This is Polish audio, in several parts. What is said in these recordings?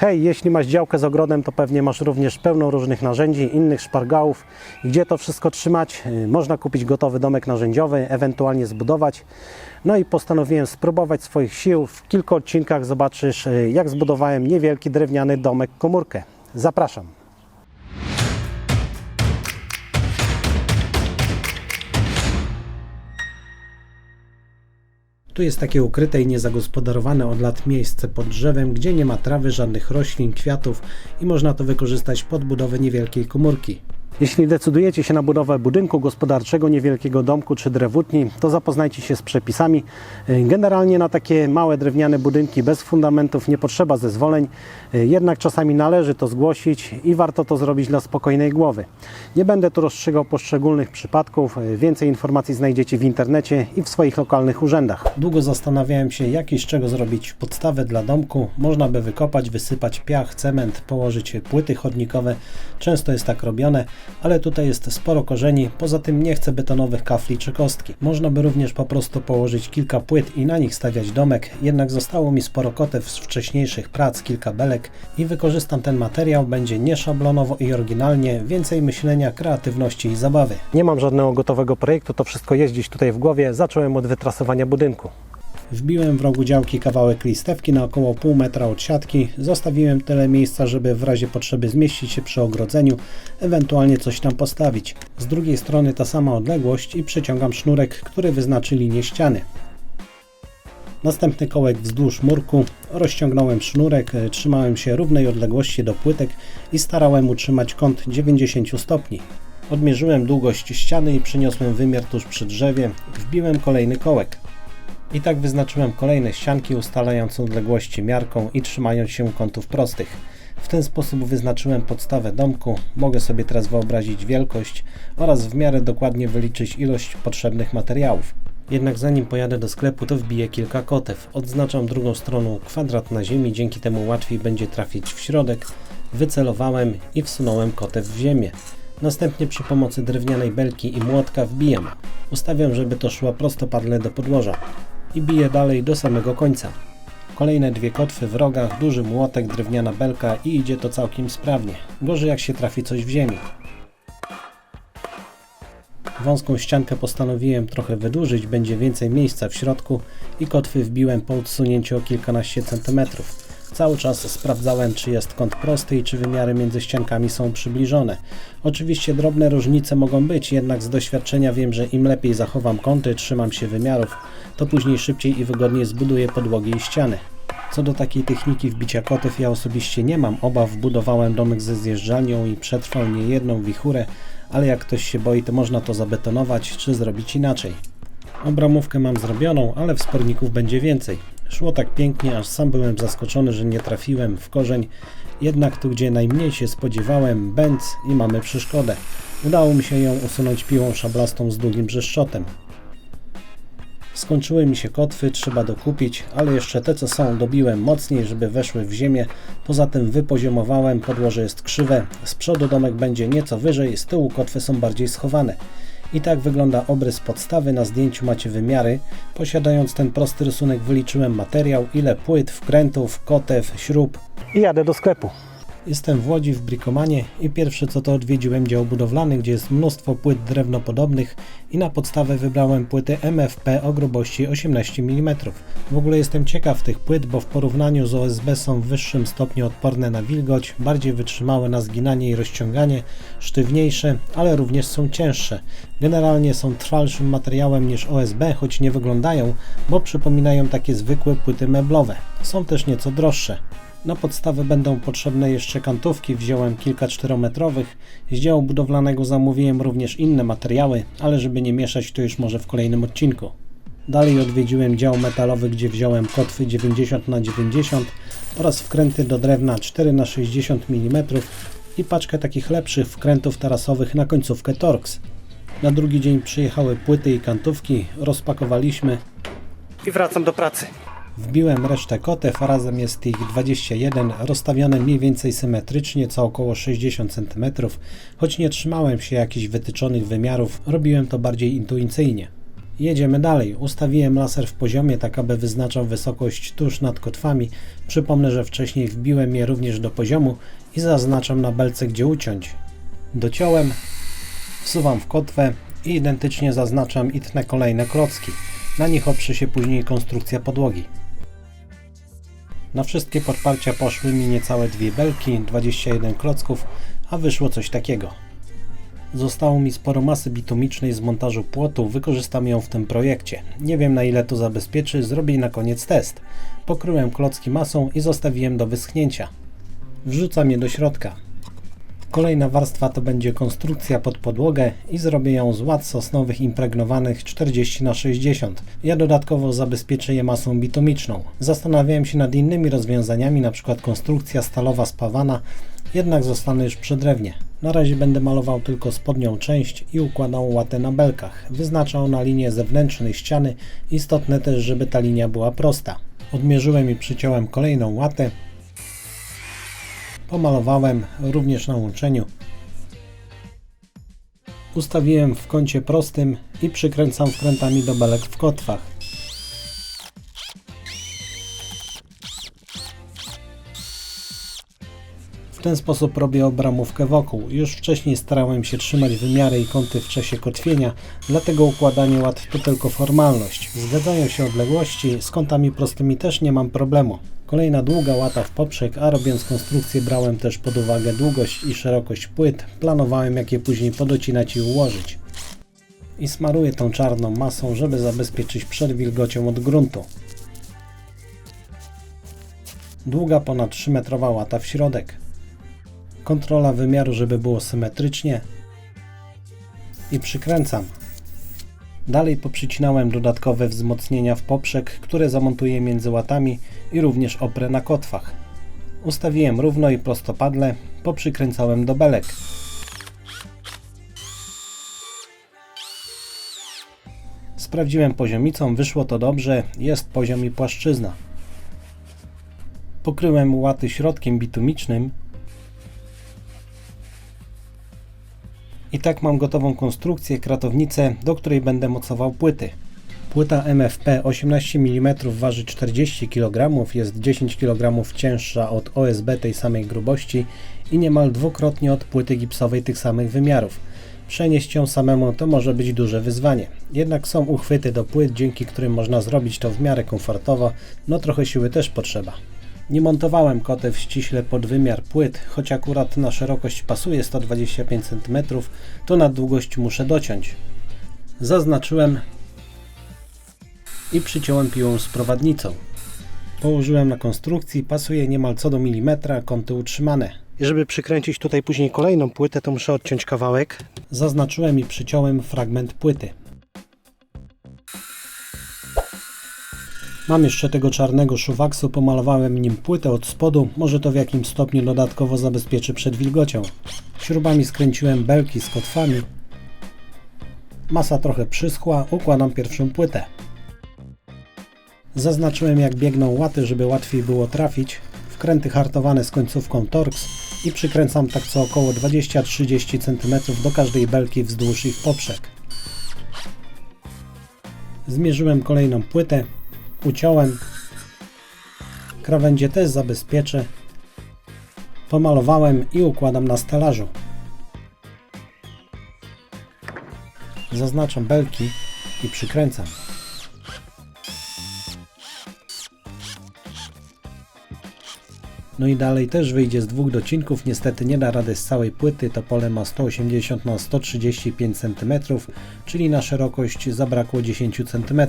Hej, jeśli masz działkę z ogrodem, to pewnie masz również pełno różnych narzędzi, innych szpargałów. Gdzie to wszystko trzymać? Y, Można kupić gotowy domek narzędziowy, ewentualnie zbudować. No i postanowiłem spróbować swoich sił. W kilku odcinkach zobaczysz, y, jak zbudowałem niewielki drewniany domek komórkę. Zapraszam. Tu jest takie ukryte i niezagospodarowane od lat miejsce pod drzewem, gdzie nie ma trawy, żadnych roślin, kwiatów i można to wykorzystać pod budowę niewielkiej komórki. Jeśli decydujecie się na budowę budynku gospodarczego, niewielkiego domku czy drewutni, to zapoznajcie się z przepisami. Generalnie na takie małe drewniane budynki bez fundamentów nie potrzeba zezwoleń, jednak czasami należy to zgłosić i warto to zrobić dla spokojnej głowy. Nie będę tu rozstrzygał poszczególnych przypadków, więcej informacji znajdziecie w internecie i w swoich lokalnych urzędach. Długo zastanawiałem się, jak i z czego zrobić podstawę dla domku. Można by wykopać, wysypać piach, cement, położyć płyty chodnikowe. Często jest tak robione, ale tutaj jest sporo korzeni, poza tym nie chcę betonowych kafli czy kostki. Można by również po prostu położyć kilka płyt i na nich stawiać domek, jednak zostało mi sporo kotew z wcześniejszych prac, kilka belek i wykorzystam ten materiał, będzie nieszablonowo i oryginalnie, więcej myślenia, kreatywności i zabawy. Nie mam żadnego gotowego projektu, to wszystko jest gdzieś tutaj w głowie, zacząłem od wytrasowania budynku. Wbiłem w rogu działki kawałek listewki na około pół metra od siatki. Zostawiłem tyle miejsca, żeby w razie potrzeby zmieścić się przy ogrodzeniu, ewentualnie coś tam postawić. Z drugiej strony ta sama odległość i przeciągam sznurek, który wyznaczy linię ściany. Następny kołek wzdłuż murku, rozciągnąłem sznurek, e, trzymałem się równej odległości do płytek i starałem utrzymać kąt 90 stopni. Odmierzyłem długość ściany i przyniosłem wymiar tuż przy drzewie, wbiłem kolejny kołek. I tak wyznaczyłem kolejne ścianki, ustalając odległości miarką i trzymając się kątów prostych. W ten sposób wyznaczyłem podstawę domku. Mogę sobie teraz wyobrazić wielkość oraz w miarę dokładnie wyliczyć ilość potrzebnych materiałów. Jednak zanim pojadę do sklepu, to wbiję kilka kotew. Odznaczam drugą stroną kwadrat na ziemi, dzięki temu łatwiej będzie trafić w środek. Wycelowałem i wsunąłem kotew w ziemię. Następnie przy pomocy drewnianej belki i młotka wbijam. Ustawiam, żeby to szło prostopadle do podłoża i biję dalej do samego końca. Kolejne dwie kotwy w rogach, duży młotek, drewniana belka i idzie to całkiem sprawnie. Gorzej jak się trafi coś w ziemi. Wąską ściankę postanowiłem trochę wydłużyć, będzie więcej miejsca w środku i kotwy wbiłem po odsunięciu o kilkanaście centymetrów. Cały czas sprawdzałem, czy jest kąt prosty i czy wymiary między ściankami są przybliżone. Oczywiście drobne różnice mogą być, jednak z doświadczenia wiem, że im lepiej zachowam kąty, trzymam się wymiarów, to później szybciej i wygodniej zbuduję podłogi i ściany. Co do takiej techniki wbicia kotew, ja osobiście nie mam obaw. Budowałem domek ze zjeżdżalnią i przetrwał niejedną wichurę, ale jak ktoś się boi, to można to zabetonować czy zrobić inaczej. Obramówkę mam zrobioną, ale wsporników będzie więcej. Szło tak pięknie, aż sam byłem zaskoczony, że nie trafiłem w korzeń. Jednak tu, gdzie najmniej się spodziewałem, bęc i mamy przeszkodę. Udało mi się ją usunąć piłą szablastą z długim brzeszczotem. Skończyły mi się kotwy, trzeba dokupić, ale jeszcze te co są dobiłem mocniej, żeby weszły w ziemię. Poza tym wypoziomowałem, podłoże jest krzywe, z przodu domek będzie nieco wyżej, z tyłu kotwy są bardziej schowane. I tak wygląda obrys podstawy, na zdjęciu macie wymiary. Posiadając ten prosty rysunek wyliczyłem materiał, ile płyt, wkrętów, kotew, śrub. I jadę do sklepu. Jestem w Łodzi w Brikomanie i pierwsze co to odwiedziłem dział budowlany, gdzie jest mnóstwo płyt drewnopodobnych i na podstawę wybrałem płyty MFP o grubości 18 mm. W ogóle jestem ciekaw tych płyt, bo w porównaniu z OSB są w wyższym stopniu odporne na wilgoć, bardziej wytrzymałe na zginanie i rozciąganie, sztywniejsze, ale również są cięższe. Generalnie są trwalszym materiałem niż OSB, choć nie wyglądają, bo przypominają takie zwykłe płyty meblowe. Są też nieco droższe. Na podstawę będą potrzebne jeszcze kantówki, wziąłem kilka 4-metrowych. Z działu budowlanego zamówiłem również inne materiały, ale żeby nie mieszać to już może w kolejnym odcinku. Dalej odwiedziłem dział metalowy, gdzie wziąłem kotwy 90 na 90 oraz wkręty do drewna 4 na 60 mm i paczkę takich lepszych wkrętów tarasowych na końcówkę Torx. Na drugi dzień przyjechały płyty i kantówki, rozpakowaliśmy i wracam do pracy. Wbiłem resztę kotew, a razem jest ich 21, rozstawione mniej więcej symetrycznie, co około 60 cm, choć nie trzymałem się jakichś wytyczonych wymiarów, robiłem to bardziej intuicyjnie. Jedziemy dalej. Ustawiłem laser w poziomie, tak aby wyznaczał wysokość tuż nad kotwami. Przypomnę, że wcześniej wbiłem je również do poziomu i zaznaczam na belce, gdzie uciąć. Dociąłem, wsuwam w kotwę i identycznie zaznaczam i tnę kolejne klocki. Na nich oprzy się później konstrukcja podłogi. Na wszystkie podparcia poszły mi niecałe dwie belki, 21 klocków, a wyszło coś takiego. Zostało mi sporo masy bitumicznej z montażu płotu, wykorzystam ją w tym projekcie. Nie wiem na ile to zabezpieczy, zrobię na koniec test. Pokryłem klocki masą i zostawiłem do wyschnięcia. Wrzucam je do środka. Kolejna warstwa to będzie konstrukcja pod podłogę i zrobię ją z łat sosnowych impregnowanych 40 na 60 Ja dodatkowo zabezpieczę je masą bitumiczną. Zastanawiałem się nad innymi rozwiązaniami, np. konstrukcja stalowa spawana, jednak zostanę już przy drewnie. Na razie będę malował tylko spodnią część i układał łatę na belkach. Wyznaczał na linię zewnętrznej ściany, istotne też, żeby ta linia była prosta. Odmierzyłem i przyciąłem kolejną łatę, pomalowałem również na łączeniu. Ustawiłem w kącie prostym i przykręcam wkrętami do belek w kotwach. W ten sposób robię obramówkę wokół. Już wcześniej starałem się trzymać wymiary i kąty w czasie kotwienia, dlatego układanie łat to tylko formalność. Zgadzają się odległości, z kątami prostymi też nie mam problemu. Kolejna długa łata w poprzek, a robiąc konstrukcję brałem też pod uwagę długość i szerokość płyt. Planowałem jak je później podocinać i ułożyć. I smaruję tą czarną masą, żeby zabezpieczyć przed wilgocią od gruntu. Długa ponad 3 metrowa łata w środek. Kontrola wymiaru, żeby było symetrycznie. I przykręcam. Dalej poprzycinałem dodatkowe wzmocnienia w poprzek, które zamontuję między łatami i również oprę na kotwach. Ustawiłem równo i prostopadle, poprzykręcałem do belek. Sprawdziłem poziomicą, wyszło to dobrze, jest poziom i płaszczyzna. Pokryłem łaty środkiem bitumicznym I tak mam gotową konstrukcję, kratownicę, do której będę mocował płyty. Płyta MFP 18 mm waży 40 kg, jest 10 kg cięższa od OSB tej samej grubości i niemal dwukrotnie od płyty gipsowej tych samych wymiarów. Przenieść ją samemu to może być duże wyzwanie. Jednak są uchwyty do płyt, dzięki którym można zrobić to w miarę komfortowo, no trochę siły też potrzeba. Nie montowałem kotew ściśle pod wymiar płyt, choć akurat na szerokość pasuje 125 cm, to na długość muszę dociąć. Zaznaczyłem i przyciąłem piłą z prowadnicą. Położyłem na konstrukcji, pasuje niemal co do milimetra, kąty utrzymane. I żeby przykręcić tutaj później kolejną płytę, to muszę odciąć kawałek. Zaznaczyłem i przyciąłem fragment płyty. Mam jeszcze tego czarnego szuwaksu, pomalowałem nim płytę od spodu, może to w jakimś stopniu dodatkowo zabezpieczy przed wilgocią. Śrubami skręciłem belki z kotwami. Masa trochę przyschła, układam pierwszą płytę. Zaznaczyłem jak biegną łaty, żeby łatwiej było trafić. Wkręty hartowane z końcówką Torx i przykręcam tak co około 20-30 cm do każdej belki wzdłuż i w poprzek. Zmierzyłem kolejną płytę, uciąłem. Krawędzie też zabezpieczę. Pomalowałem i układam na stelażu. Zaznaczam belki i przykręcam. No i dalej też wyjdzie z dwóch docinków, niestety nie da rady z całej płyty, to pole ma 180 na 135 cm, czyli na szerokość zabrakło 10 cm.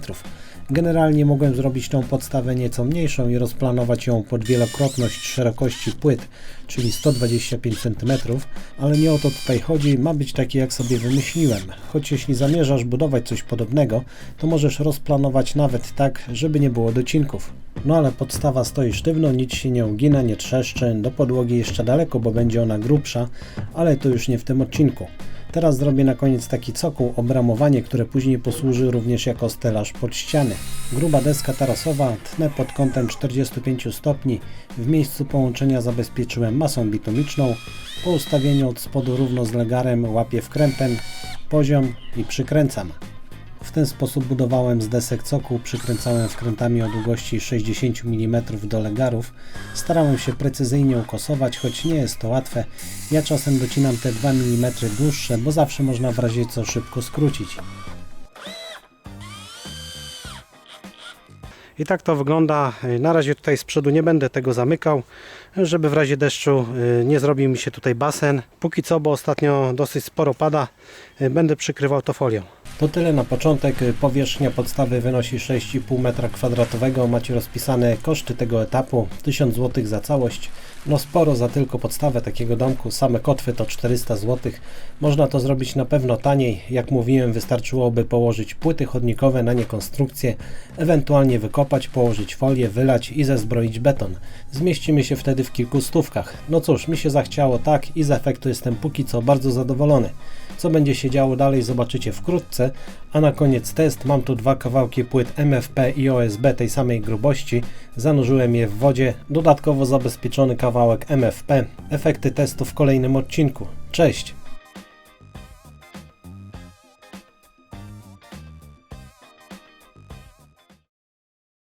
Generalnie mogłem zrobić tą podstawę nieco mniejszą i rozplanować ją pod wielokrotność szerokości płyt, czyli 125 cm, ale nie o to tutaj chodzi, ma być taki jak sobie wymyśliłem. Choć jeśli zamierzasz budować coś podobnego, to możesz rozplanować nawet tak, żeby nie było docinków. No ale podstawa stoi sztywno, nic się nie ugina, nie trzeszczy, do podłogi jeszcze daleko, bo będzie ona grubsza, ale to już nie w tym odcinku. Teraz zrobię na koniec taki cokół, obramowanie, które później posłuży również jako stelaż pod ściany. Gruba deska tarasowa, tnę pod kątem 45 stopni, w miejscu połączenia zabezpieczyłem masą bitumiczną, po ustawieniu od spodu równo z legarem łapię wkrętem, poziom i przykręcam. W ten sposób budowałem z desek cokół, przykręcałem wkrętami o długości 60 mm do legarów. Starałem się precyzyjnie ukosować, choć nie jest to łatwe. Ja czasem docinam te 2 mm dłuższe, bo zawsze można w razie co szybko skrócić. I tak to wygląda. Na razie tutaj z przodu nie będę tego zamykał, żeby w razie deszczu y, nie zrobił mi się tutaj basen. Póki co, bo ostatnio dosyć sporo pada, y, będę przykrywał to folią. To tyle na początek. Powierzchnia podstawy wynosi 6,5 m2. Macie rozpisane koszty tego etapu 1000 zł za całość. No sporo za tylko podstawę takiego domku. Same kotwy to 400 zł. Można to zrobić na pewno taniej. Jak mówiłem, wystarczyłoby położyć płyty chodnikowe na nie konstrukcję, ewentualnie wykopać, położyć folię, wylać i zezbroić beton. Zmieścimy się wtedy w kilku stówkach. No cóż, mi się zachciało tak i z efektu jestem póki co bardzo zadowolony. Co będzie się działo dalej zobaczycie wkrótce, a na koniec test. Mam tu dwa kawałki płyt MFP i OSB tej samej grubości. Zanurzyłem je w wodzie, dodatkowo zabezpieczony kawałek MFP. Efekty testu w kolejnym odcinku. Cześć!